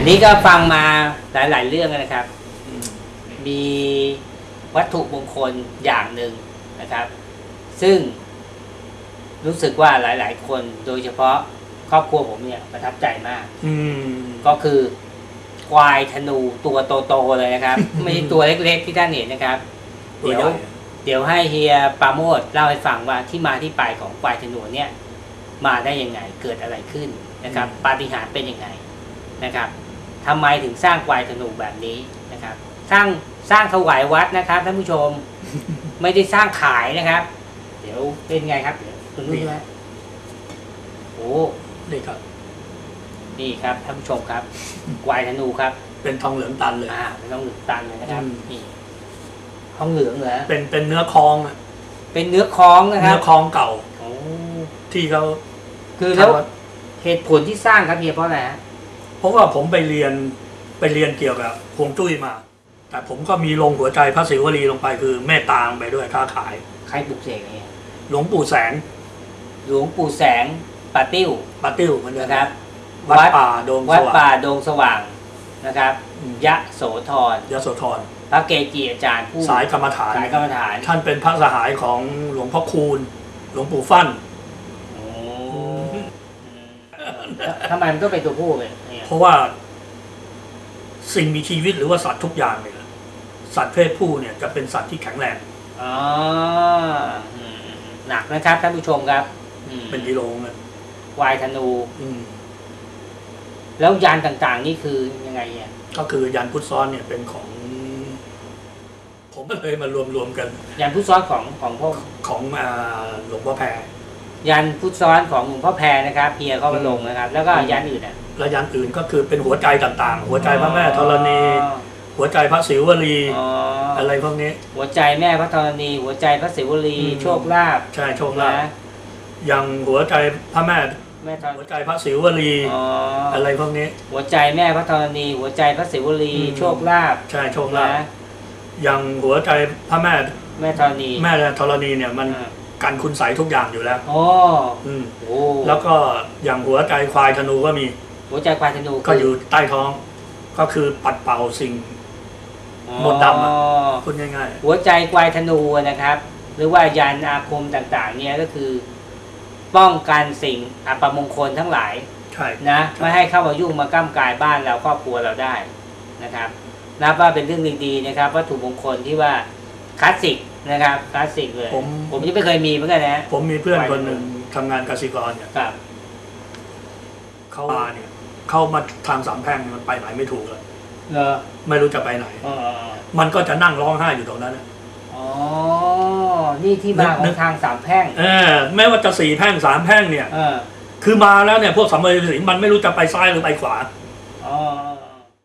อันนี้ก็ฟังมาหลาย ๆ เรื่องนะครับ มีวัตถุมงคลอย่างหนึ่งนะครับ ซึ่งรู้สึกว่าหลาย ๆ คนโดยเฉพาะครอบครัวผมเนี่ยประทับใจมาก อืม ก็คือ ควายธนูตัวโต ๆ เลยนะครับ ไม่ใช่ตัวเล็ก ๆ ที่ท่านเห็นนะครับ ตัวเดี๋ยวใหญ่เดี๋ยวให้เฮียปราโมดเล่าให้ฟังว่าที่มาที่ไปของควายธนูเนี่ย มาได้ยังไงเกิดอะไรขึ้นนะครับปาฏิหาริย์เป็นยังไงนะครับ ทำไมถึงสร้างควายธนูแบบนี้นะครับ สร้างสร้างถวายวัดนะครับท่านผู้ชมไม่ได้สร้างขายนะครับ เดี๋ยวเป็นไงครับเดี๋ยวคุณนุ่นว่าโอ้นี่ครับ นี่ครับท่านผู้ชมครับควายธนูครับ เป็นทองเหลืองตันเลยอ่าไม่ต้องหลึกตันเลยนะครับอืมนี่ทองเหลืองเหรอเป็นเป็นเนื้อคลองอะเป็นเนื้อคล้องนะครัเนื้บอคลองเก่าโอ้ที่เขาคือแล้วทำวัดเหตุผลที่สร้างครับเฮียเพราะอะไรฮะ เพราะว่าผมไปเรียนไปเรียนเกี่ยวกับฮวงจุ้ยมา แต่ผมก็มีลงหัวใจพระศิวลีลงไปคือเมตตาลงไปด้วยค้าขาย ใครปลุกเสกเนี่ยหลวงปู่แสงหลวงปู่แสงปาติ้วปาติ้วเหมันเดิมนะครับ วัดป่าโดมสวัดว่างป่าดงสว่างนะครับอืมยะโสธรยโสธรพระเกจิอาจารย์ผู้สายกรรมฐานสายกรรมฐานท่านเป็นพระสหายของหลวงพ่อคูณ หลวงปู่ฟั่น โอ้ทำไมมันต้องเป็นตัวผู้เลย เนี่ยเพราะว่า สิ่งมีชีวิตหรือว่าสัตว์ทุกอย่างเนี่ยสัตว์เพศผู้เนี่ยจะเป็นสัตว์ที่แข็งแรงอ๋ออืมหนักนะครับท่านผู้ชมครับอืมเป็นกิโลเงินควายธนู อืมแล้วยานต่างๆ นี่คือยังไงเนี่ยก็คือยันพุทธซ้อนเนี่ยเป็นของ ผมก็เลยมารวมรวมๆกัน ยานพุทธซ้อนของของพวกของอ่าหลวงพ่อแพร ยันพุทธซ้อนของหลวงพ่อแพรนะครับเพียเข้ามาลงนะครับ แล้วก็อืมยันอื่นอะและยันอื่นก็คือเป็นหัวใจต่างๆ หัวใจพระแม่ธรณี หัวใจพระศิวลีอ๋อออะไรพวกนี้ หัวใจแม่พระธรณี หัวใจพระศิวลีอืม โชคลาภใช่โชคลาภนะยังหัวใจพระแม่ แม่ธรหัวใจพระศิวลีอ๋อออะไรพวกนี้ หัวใจแม่พระธรณี หัวใจพระศิวลีอืม โชคลาภใช่โชคลาภนะยังหัวใจพระแม่แม่ธรณีแม่ธรณีเนี่ยมันอ่า กันคุณใสยทุกอย่างอยู่แล้ว อ๋ออืม โอ้แล้วก็อย่างหัวใจควายธนูก็มี หัวใจควายธนูก็อยู่ใต้ท้อง ก็คือปัดเป่าสิ่ง มนต์ดำอะอ๋อพูดง่าย หัวใจควายธนูนะครับ หรือว่ายันอาคมต่างๆ เนี่ยก็คือ ป้องกันสิ่งอัปมงคลทั้งหลาย ๆ ใช่ นะไม่ให้เข้ามายุ่งมาก้ำกายบ้านเราครอบครัวเราได้นะครับนับว่าเป็นเรื่องดีๆนะครับ วัตถุมงคลที่ว่าคลาสสิก นะครับคลาสสิกเลย ผม ผมยังไม่เคยมีเหมือนกันนะ ผมมีเพื่อนคนหนึ่งทำงานกสิกรเนี่ยครับ เขามาเนี่ย เข้ามาทางสามแพร่งมันไปไหนไม่ถูกเลยเหรอไม่รู้จะไปไหนอ๋อมันก็จะนั่งร้องไห้อยู่ตรงนั้นน่ะ อ๋อ นี่ที่มาขนึองกทางสามแพร่ง เออแม้ว่าจะสี่แพร่งสามแพร่งเนี่ย เออคือมาแล้วเนี่ยพวกสัมภเวสีมันไม่รู้จะไปซ้ายหรือไปขวา อ๋อ